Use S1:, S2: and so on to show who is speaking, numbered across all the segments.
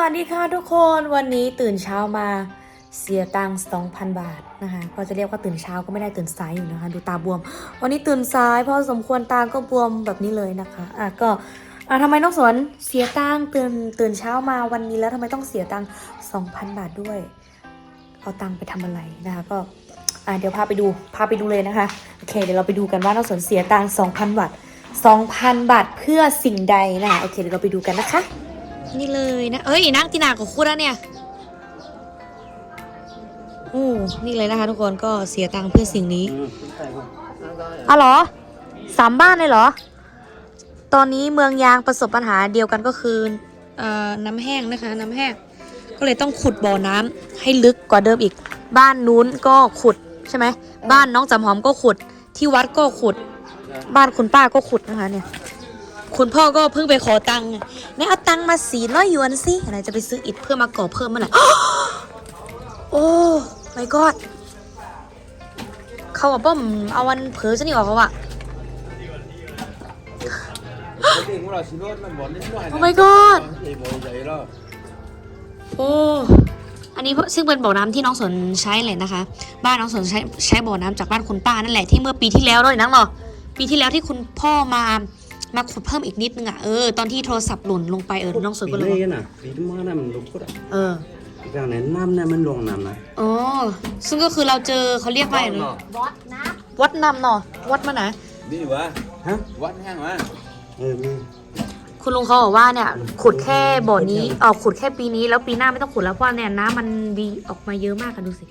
S1: วัสดีค่ะทุกคนวันนี้ตื่นเช้ามาเสียตังค์2,000 บาทนะคะก็จะเรียกว่าตื่นเช้าก็ไม่ได้ตื่นสายอยู่นะคะ ดูตาบวม วันนี้ตื่นสายเพราะสมควรตาก็บวมแบบนี้เลยนะคะอะก็อะทำไมน้องสวนเสียตังค์ตื่นตื่นเช้ามาวันนี้แล้วทำไมต้องเสียตังค์2,000 บาทด้วยเอาตังค์ไปทำอะไรนะคะก็อะเดี๋ยวพาไปดูพาไปดูเลยนะคะโอเค เดี๋ยวเราไปดูกันว่าน้องสวนเสียตังค์2,000 บาท2,000 บาทเพื่อสิ่งใดนะคะโอเคเดี๋ยวเราไปดูกันนะคะ นี่เลยนะ เอ้ยนั่งตีหนากับคู่แล้วเนี่ยอู้นี่เลยนะคะทุกคนก็เสียตังค์เพื่อสิ่งนี้อ๋อเหรอสามบ้านเลยเหรอ ตอนนี้เมืองยางประสบปัญหาเดียวกันก็คือเอ่อน้ำแห้งนะคะ น้ำแห้ง ก็เลยต้องขุดบ่อน้ำให้ลึกกว่าเดิมอีก บ้านนู้นก็ขุดใช่ไหม บ้านน้องจำหอมก็ขุด ที่วัดก็ขุด บ้านคุณป้าก็ขุดนะคะเนี่ย คุณพ่อก็เพิ่งไปขอตังค์นี่เอาตังค์มาสี่ร้อยหยวนสิอะไรจะไปซื้ออิฐเพื่อมาก่อเพิ่มเมื่อไหร่โอ้ my god เขาบอกป้อมเอาวันเผลอจะนี่ออกเขาอะโอ้ my god โอ้อันนี้ซึ่งเป็นบ่อน้ำที่น้องสนใช้เลยนะคะ บ้านน้องสนใช้ใช้บ่อน้ำจากบ้านคุณป้านั่นแหละที่เมื่อปีที่แล้วด้วยนังเนาะปีที่แล้วที่คุณพ่อมา มาขุดเพิ่มอีกนิดนึงอะเออตอนที่โทรศัพท์หล่นลงไปเออน้องสนก็เลย
S2: ปี
S1: บอก
S2: นี้น่ะปีที่มาน่ะมันลุกก็ได้
S1: เออ
S2: อีกอย่างไหนน้ำเนี่ยมันลงน้ำนะ
S1: อ๋อซึ่งก็คือเราเจอเขาเรียกว่าอะไรนะ
S3: วัดนะ
S1: วัดนำเนาะวัดมาไหน
S4: นี่วะ
S2: ฮะ
S4: วัดแห้งวะ
S2: เออมี
S1: คุณลุงเขาบอกว่าเนี่ย ขุดแค่บ่อนี้เออขุดแค่ปีนี้แล้วปีหน้าไม่ต้องขุดแล้วเพราะว่าเนี่ยน้ำมันดีออกมาเยอะมากกันดูสิ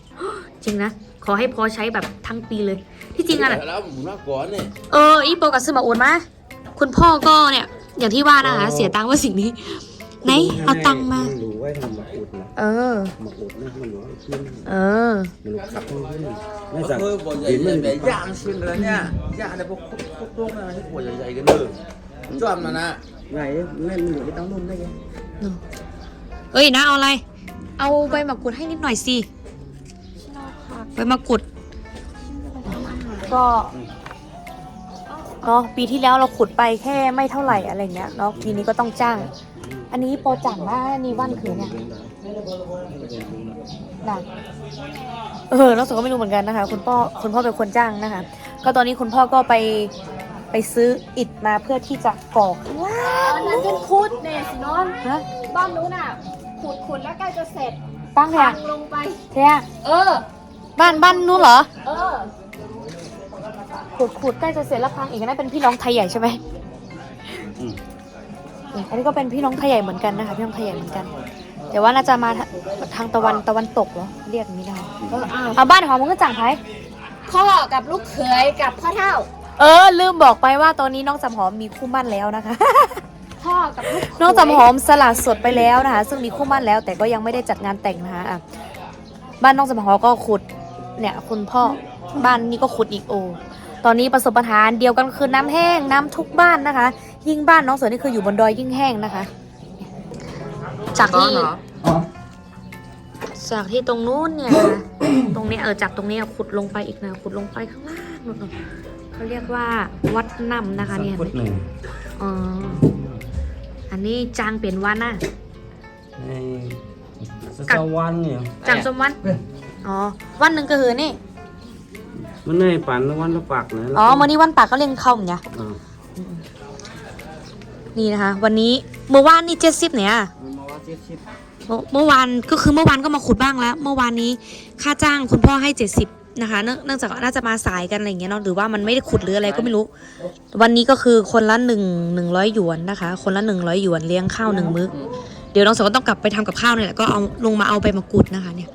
S1: จริงนะขอให้พอใช้แบบทั้งปีเลย ที่จริงอะ
S4: แล้วหมุนมาก่อนเนี่ย
S1: เอออีโปกับซื้อมาโอนมา คุณพ่อก็เนี่ย อย่างที่ว่านะคะ เสียตังค์ว่าสิ่งนี้ ไหนเอาตังค์มา
S2: นรู้ไว้ทำมาอุดนะ
S1: เออ
S2: มาอุดนะมันรู้ขึ้น
S1: เออ
S2: มันรู้ขับขึ้นขึ้นไม่
S4: ก็
S2: จาก
S4: คือบ่อใหญ่
S2: ดินมัน
S4: ใหญ่ย่างชิ้นเลยเนี่ยย่างในพวกพวกพวกนั้นที่บ่อใหญ่ๆกันเลยจอมนะนะ
S2: ไงแม่มันอยู่ที่เต้านุ่มได้ไง
S1: เอ้ยนะเอาอะไร เอาใบมะกรูดให้นิดหน่อยสิใบมะกรูดก็ เนาะปีที่แล้วเราขุดไปแค่ไม่เท่าไหร่อะไรเงี้ยเนาะปีนี้ก็ต้องจ้าง อันนี้โปรจังนะอันนี้วันคือเนี่ยนะเออเราสองก็ไม่รู้เหมือนกันนะคะ คุณพ่อคุณพ่อเป็นคนจ้างนะคะ ก็ตอนนี้คุณพ่อก็ไปไปซื้ออิฐมาเพื่อที่จะก่อข้างล่าง
S3: อันนั้นเป็นคุดเนี่ยสินอน
S1: นะ
S3: บ้านนู้นอะขุดขุดแล้วใกล้จะเสร็จ
S1: ตั้งแท้
S3: พังลงไป
S1: แท้
S3: เออ
S1: บ้านบ้านนู้นเหรอ
S3: เออ
S1: ขุดขุดใกล้จะเสร็จแล้วพังอีกนั่นเป็นพี่น้องไทยใหญ่ใช่ไหม
S2: อืม
S1: อืมอันนี้ก็เป็นพี่น้องไทยใหญ่เหมือนกันนะคะพี่น้องไทยใหญ่เหมือนกัน แต่ว่าน่าจะมาทาทางตะวันตะวันตกเหรอเรียกอย่างนี้ได้
S3: เอออ้าว
S1: เอาบ้านหอมมันก็จังไพ
S3: พ่อกับลูกเขยกับพ่อเท่า
S1: เออ ลืมบอกไปว่าตอนนี้น้องจำหอมมีคู่หมั่นแล้วนะคะ
S3: พ่อกับลูกเขย
S1: น้องจำหอมสละสดไปแล้วนะคะ ซึ่งมีคู่หมั่นแล้ว แต่ก็ยังไม่ได้จัดงานแต่งนะคะอะบ้านน้องจำหอมก็ขุด เนี่ย คุณพ่อบ้านนี้ก็ขุดอีกโอ ตอนนี้ประสบปัญหาเดียวกันคือน้ำแห้งน้ำทุกบ้านนะคะ ยิ่งบ้านน้องเสือนี่คืออยู่บนดอยยิ่งแห้งนะคะ จากที่จากที่ตรงนู้นเนี่ยนะตรงเนี้ยเออจากตรงเนี้ยขุดลงไปอีกนะขุดลงไปข้างล่างนู่นน่ะเขาเรียกว่าวัดนำนะคะเนี่ย
S2: ฟุตหนึ่ง
S1: อ๋ออันนี้จางเป็นวันน่ะ
S2: ในสสวันเนี่ย
S1: จางสมวันอ๋อวันหนึ่งก็คือนี่
S2: มันในปั่นวันละปากนะ
S1: อ๋อมื่อนี้วันปากก็เรียนเข้าเหมือนกัน
S2: อ่า
S1: นี่นะคะ วันนี้เมื่อวานนี่เจ็ดสิบเนี่ย
S2: มันมาว่าเจ็ดสิบ
S1: เมื่อเมื่อวานก็คือเมื่อวานก็มาขุดบ้างแล้ว เมื่อวานนี้ค่าจ้างคุณพ่อให้เจ็ดสิบนะคะเนื่องเนื่องจากน่าจะมาสายกันอะไรอย่างเงี้ยเนาะหรือว่ามันไม่ได้ขุดหรืออะไรก็ไม่รู้ วันนี้ก็คือคนละหนึ่งหนึ่งร้อยหยวนนะคะ คนละหนึ่งร้อยหยวนเลี้ยงข้าวหนึ่งมื้อเดี๋ยวน้องสาวก็ต้องกลับไปทำกับข้าวเนี่ยแหละก็เอาลงมาเอาไปมากรูดนะคะเนี่ย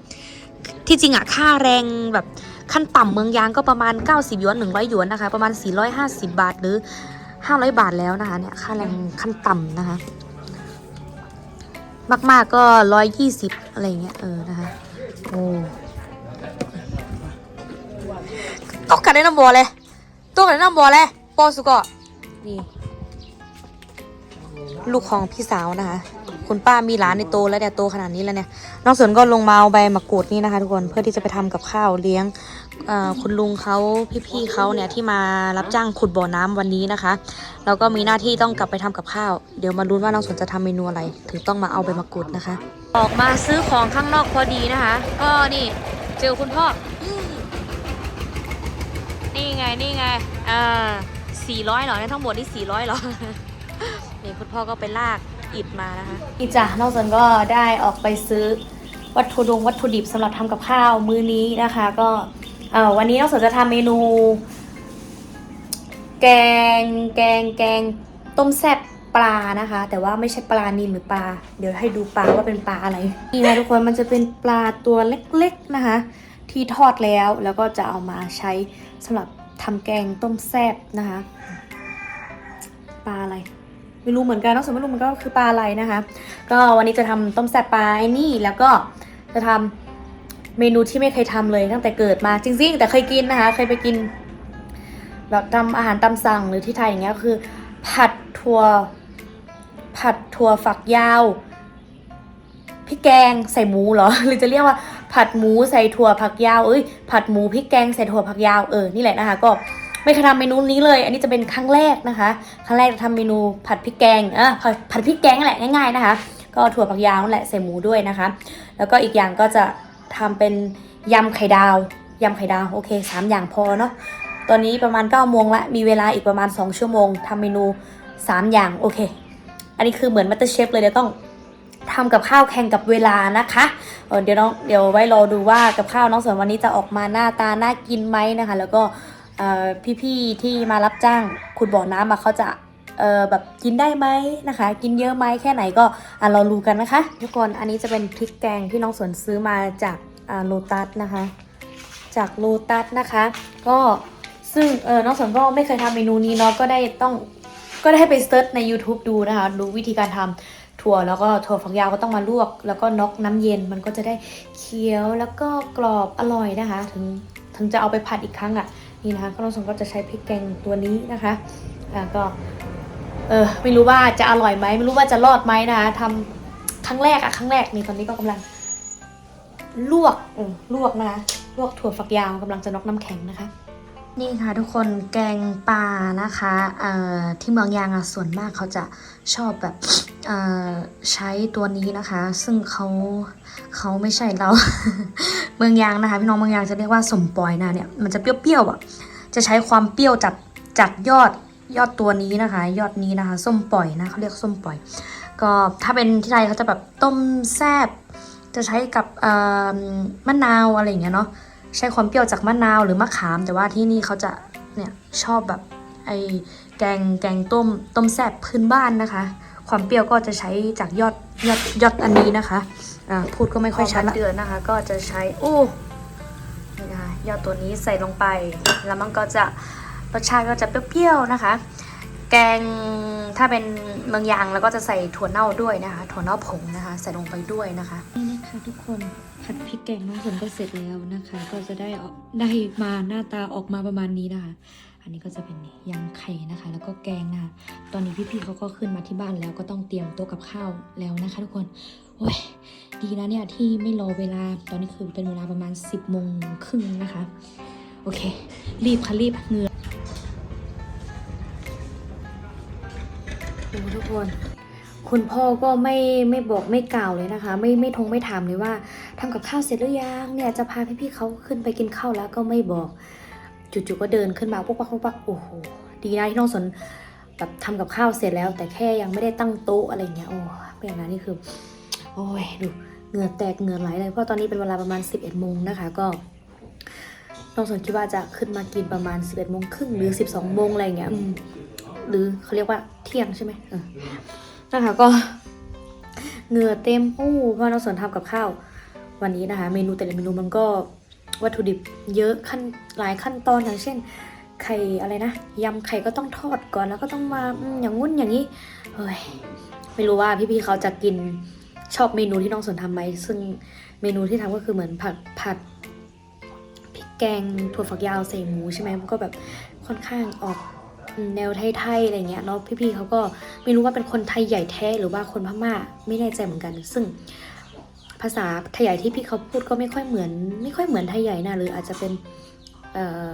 S1: ที่จริงอะค่าแรงแบบ ขั้นต่ำเมืองยางก็ประมาณ 90หยวน100หยวนนะคะ ประมาณ 450 บาทหรือ 500 บาทแล้วนะคะเนี่ยค่าแรงขั้นต่ำนะคะ มากๆก็ร้อยยี่สิบอะไรเงี้ยเออนะคะโอ้ตกกันได้น้ำบัวเลยตกกันได้น้ำบัวเลยปอสุกะนี่ ลูกของพี่สาวนะคะ คุณป้ามีหลานในโตแล้วเนี่ยโตขนาดนี้แล้วเนี่ยน้องสวนก็ลงมาเอาใบมะกรูดนี่นะคะ ทุกคนเพื่อที่จะไปทำกับข้าวเลี้ยงคุณลุงเขาพี่ๆเขาเนี่ยที่มารับจ้างขุดบ่อน้ำวันนี้นะคะแล้วก็มีหน้าที่ต้องกลับไปทำกับข้าว เดี๋ยวมาลุ้นว่าน้องสวนจะทำเมนูอะไร ถึงต้องมาเอาใบมะกรูดนะคะ ออกมาซื้อของข้างนอกพอดีนะคะ ก็นี่เจอคุณพ่อนี่ไงนี่ไงอ่าสี่ร้อยหรอเนี่ยทั้งหมดนี่สี่ร้อยหรอ นี่คุณพ่อก็ไปลากอิฐมานะคะนี่จ้ะนอกจากก็ได้ออกไปซื้อวัตถุดงวัตถุดิบสำหรับทำกับข้าวมื้อนี้นะคะ ก็เออวันนี้นอกจากจะทำเมนู แกงแกงแกงต้มแซ่บปลานะคะ แต่ว่าไม่ใช่ปลานิลหรือปลา เดี๋ยวให้ดูปลาว่าเป็นปลาอะไรนี่นะทุกคนมันจะเป็นปลาตัวเล็กๆนะคะ ที่ทอดแล้วแล้วก็จะเอามาใช้สำหรับทำแกงต้มแซ่บนะคะ ปลาอะไร ไม่รู้เหมือนกันน้องสมไม่รู้มันก็คือปลาอะไรนะคะ ก็วันนี้จะทำต้มแซ่บปลาไอ้นี่แล้วก็จะทำเมนูที่ไม่เคยทำเลยตั้งแต่เกิดมาจริง ๆ แต่เคยกินนะคะ เคยไปกิน แบบทำอาหารตามสั่งหรือที่ไทยอย่างเงี้ยคือ ผัดถั่วผัดถั่วฝักยาวพริกแกงใส่หมูเหรอหรือจะเรียกว่าผัดหมูใส่ถั่วผักยาวเอ้ยผัดหมูพริกแกงใส่ถั่วผักยาวเออนี่แหละนะคะก็ ไม่เคยทำเมนูนี้เลย อันนี้จะเป็นครั้งแรกนะคะ ครั้งแรกจะทำเมนูผัดพริกแกงอะผัดผัดพริกแกงนั่นแหละง่ายๆนะคะ ก็ถั่วผักยาวนั่นแหละใส่หมูด้วยนะคะ แล้วก็อีกอย่างก็จะทำเป็นยำไข่ดาวยำไข่ดาวโอเคสามอย่างพอเนาะตอนนี้ประมาณ9โมงละมีเวลาอีกประมาณ 2 ชั่วโมงทำเมนู 3 อย่างโอเค อันนี้คือเหมือนมัตเตอร์เชฟเลยเดี๋ยวต้องทำกับข้าวแข่งกับเวลานะคะเออเดี๋ยวน้องเดี๋ยวไว้รอดูว่ากับข้าวน้องสวนวันนี้จะออกมาหน้าตาน่ากินไหมนะคะ แล้วก็ พี่ๆที่มารับจ้างขุดบ่อน้ำมาเขาจะเออแบบกินได้ไหมนะคะ กินเยอะไหมแค่ไหนก็อะเรารู้กันนะคะ ทุกคนอันนี้จะเป็นพริกแกงที่น้องสวนซื้อมาจากอ่าโลตัสนะคะ จากโลตัสนะคะ ก็ซึ่งเออน้องสวนก็ไม่เคยทำเมนูนี้เนาะก็ได้ต้องก็ได้ไปเซิร์ชใน YouTube ดูนะคะดูวิธีการทำถั่วแล้วก็ถั่วฝักยาวก็ต้องมาลวก แล้วก็น็อกน้ำเย็นมันก็จะได้เคี้ยวแล้วก็กรอบอร่อยนะคะ ถึงถึงจะเอาไปผัดอีกครั้งอะ นี่นะคะก็น้องสนก็จะใช้พริกแกงตัวนี้นะคะอ่าก็เออไม่รู้ว่าจะอร่อยไหมไม่รู้ว่าจะรอดไหมนะคะทำครั้งแรกอะครั้งแรกนี่ตอนนี้ก็กำลัง ลวกเออลวกนะคะลวกถั่วฝักยาวกำลังจะน็อกน้ำแข็งนะคะนี่ค่ะทุกคนแกงปลานะคะเอ่อที่เมืองยางอะส่วนมากเขาจะชอบแบบ ใช้ตัวนี้นะคะ ซึ่งเขาเขาไม่ใช่เรา เมืองยางนะคะ พี่น้องเมืองยางจะเรียกว่าสมปอยนะเนี่ยมันจะเปรี้ยวๆอะจะใช้ความเปรี้ยวจากจากยอดยอดตัวนี้นะคะ ยอดนี้นะคะ ส้มปล่อยนะเขาเรียกส้มปล่อย ก็ถ้าเป็นที่ไทยเขาจะแบบต้มแซบจะใช้กับมะนาวอะไรอย่างเงี้ยเนาะใช้ความเปรี้ยวจากมะนาวหรือมะขาม แต่ว่าที่นี่เขาจะเนี่ยชอบแบบไอ้แกงแกงต้มต้มแซบพื้นบ้านนะคะ ความเปรี้ยวก็จะใช้จากยอดยอดยอดอันนี้นะคะอ่าพูดก็ไม่ค่อยชัดละเดือนนะคะ ก็จะใช้โอ้นี่นะคะยอดตัวนี้ใส่ลงไป แล้วมันก็จะรสชาติก็จะเปรี้ยวๆนะคะ แกงถ้าเป็นเมืองยางแล้วก็จะใส่ถั่วเน่าด้วยนะคะ ถั่วเน่าผงนะคะ ใส่ลงไปด้วยนะคะนี่นะคะทุกคนผัดพริกแกงน้องฝนก็เสร็จแล้วนะคะ ก็จะได้ออกได้มาหน้าตาออกมาประมาณนี้นะคะ อันนี้ก็จะเป็นยำไข่นะคะ แล้วก็แกงนะคะ ตอนนี้พี่ๆเขาก็ขึ้นมาที่บ้านแล้วก็ต้องเตรียมโต๊ะกับข้าวแล้วนะคะ ทุกคนโอ้ยดีนะเนี่ยที่ไม่รอเวลา ตอนนี้คือเป็นเวลาประมาณ 10บโมงครึ่งนะคะ โอเค รีบค่ะรีบเงือโอ้ทุกคนคุณพ่อก็ไม่ไม่บอกไม่กล่าวเลยนะคะ ไม่ไม่ทงไม่ถามเลยว่าทำกับข้าวเสร็จหรือยังเนี่ยจะพาพี่ๆเขาขึ้นไปกินข้าวแล้วก็ไม่บอก จู่ๆก็เดินขึ้นมาปุ๊บปักปุ๊บปักโอ้โหดีนะที่น้องสนแบบทำกับข้าวเสร็จแล้ว แต่แค่ยังไม่ได้ตั้งโต๊ะอะไรเงี้ยโอ้เป็นอย่างนั้นนี่คือ โอ้ยดูเหงื่อแตกเหงื่อไหลเลยเพราะตอนนี้เป็นเวลาประมาณ 11โมงนะคะ ก็น้องสนคิดว่าจะขึ้นมากินประมาณ 11โมงครึ่งหรือ 12โมงอะไรเงี้ยหรือเขาเรียกว่าเที่ยงใช่ไหมนะคะก็เหงื่อเต็มโอ้เพราะน้องสนทำกับข้าววันนี้นะคะ เมนูแต่ละเมนูมันก็ วัตถุดิบเยอะขั้นหลายขั้นตอนอย่างเช่น ไข่อะไรนะยำไข่ก็ต้องทอดก่อนแล้วก็ต้องมาอย่างงุ้นอย่างนี้เฮ้ยไม่รู้ว่าพี่ๆเขาจะกินชอบเมนูที่น้องสนทำไหมซึ่งเมนูที่ทำก็คือเหมือนผัดผัดพริกแกงถั่วฝักยาวใส่หมูใช่ไหมมันก็แบบค่อนข้างออกแนวไทยๆอะไรเงี้ยเนาะพี่ๆเขาก็ไม่รู้ว่าเป็นคนไทยใหญ่แท้หรือว่าคนพม่าไม่แน่ใจเหมือนกัน ซึ่ง ภาษาไทยใหญ่ที่พี่เขาพูดก็ไม่ค่อยเหมือน ไม่ค่อยเหมือนไทยใหญ่นะหรืออาจจะเป็นเอ่อ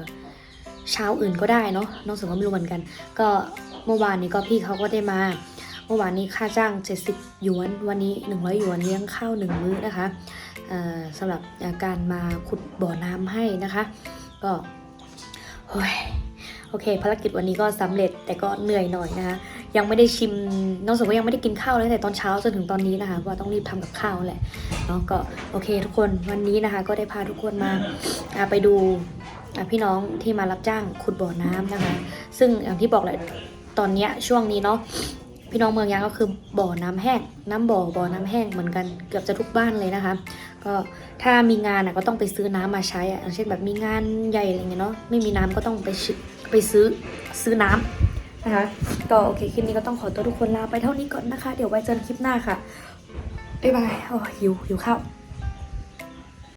S1: ชาวอื่นก็ได้เนาะน้องสมก็ไม่รู้เหมือนกัน ก็เมื่อวานนี้ก็พี่เขาก็ได้มา เมื่อวานนี้ค่าจ้าง 70หยวน วันนี้ 100หยวนเลี้ยงข้าวหนึ่งมื้อนะคะสำหรับการมาขุดบ่อน้ำให้นะคะ ก็โอ้ย โอเค ภารกิจวันนี้ก็สำเร็จแต่ก็เหนื่อยหน่อยนะคะยังไม่ได้ชิมน้องสมก็ยังไม่ได้กินข้าวเลยแต่ตอนเช้าจนถึงตอนนี้นะคะว่าต้องรีบทำกับข้าวแหละเนาะก็โอเค ทุกคนวันนี้นะคะ ก็ได้พาทุกคนมาไปดูพี่น้องที่มารับจ้างขุดบ่อน้ำนะคะ ซึ่งอย่างที่บอกแหละตอนเนี้ยช่วงนี้เนาะพี่น้องเมืองยางก็คือบ่อน้ำแห้งน้ำบ่อบ่อน้ำแห้งเหมือนกันเกือบจะทุกบ้านเลยนะคะ ก็ถ้ามีงานก็ต้องไปซื้อน้ำมาใช้อะอย่างเช่นแบบมีงานใหญ่อะไรเงี้ยเนาะไม่มีน้ำก็ต้องไปชิ ไปซื้อซื้อน้ำนะคะ ก็โอเคคลิปนี้ก็ต้องขอตัวทุกคนลาไปเท่านี้ก่อนนะคะ เดี๋ยวไว้เจอกันคลิปหน้าค่ะบ๊ายบายโอ้หิวหิวข้าว